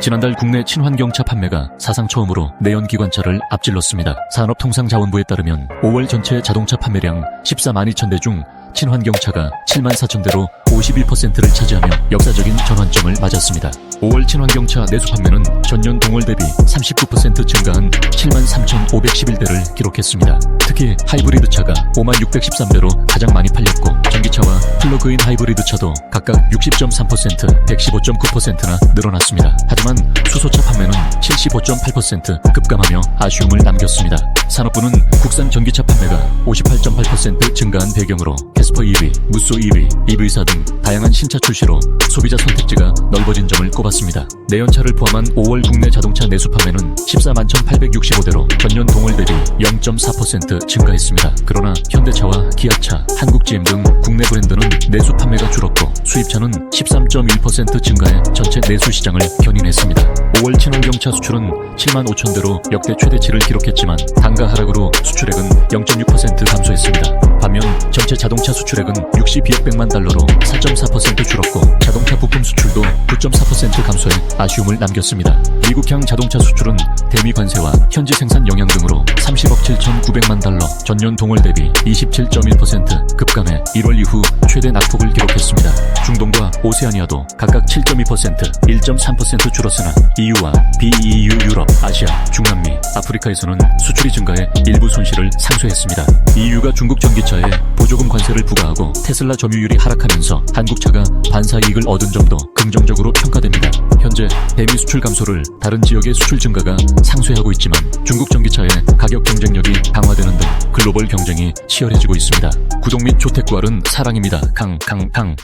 지난달 국내 친환경차 판매가 사상 처음으로 내연기관차를 앞질렀습니다. 산업통상자원부에 따르면 5월 전체 자동차 판매량 14만 2천 대 중 친환경차가 7만 4천 대로 51%를 차지하며 역사적인 전환점을 맞았습니다. 5월 친환경차 내수 판매는 전년 동월 대비 39% 증가한 7만 3,511대를 기록했습니다. 특히 하이브리드 차가 5만 613대로 가장 많이 팔렸고 전기차와 플러그인 하이브리드 차도 각각 60.3%, 115.9%나 늘어났습니다. 하지만 수소차 판매는 75.8% 급감하며 아쉬움을 남겼습니다. 산업부는 국산 전기차 판매가 58.8% 증가한 배경으로 캐스퍼 EV, 무쏘 EV, EV사 등 다양한 신차 출시로 소비자 선택지가 넓어진 점을 꼽았습니다. 내연차를 포함한 5월 국내 자동차 내수 판매는 14만 1,865대로 전년 동월 대비 0.4% 증가했습니다. 그러나 현대차와 기아차, 한국GM 등 국내 브랜드는 내수 판매가 줄었고 수입차는 13.1% 증가해 전체 내수 시장을 견인했습니다. 5월 친환경차 수출은 7만 5천 대로 역대 최대치를 기록했지만 단가 하락으로 수출액은 0.6% 감소했습니다. 반면 전체 자동차 수출액은 62억백만 달러로 4.4% 줄었고 자동차 부품 수출도 9.4% 감소해 아쉬움을 남겼습니다. 미국향 자동차 수출은 대미 관세와 현지 생산 영향 등으로 30 억 7,900만 달러, 전년 동월 대비 27.1% 급감해 1월 이후 최대 낙폭을 기록했습니다. 중동과 오세아니아도 각각 7.2%, 1.3% 줄었으나 EU와 BEU 유럽, 아시아, 중남미, 아프리카에서는 수출이 증가해 일부 손실을 상쇄했습니다. EU가 중국 전기차에 보조금 관세를 부과하고 테슬라 점유율이 하락하면서 한국차가 반사이익을 얻은 점도 긍정적으로 평가됩니다. 현재 대미 수출 감소를 다른 지역의 수출 증가가 상쇄하고 있지만 중국 전기차의 가격 경쟁력이 강화되는 등 글로벌 경쟁이 치열해지고 있습니다. 구독 및 조택 구할은 사랑입니다. 강, 강, 강.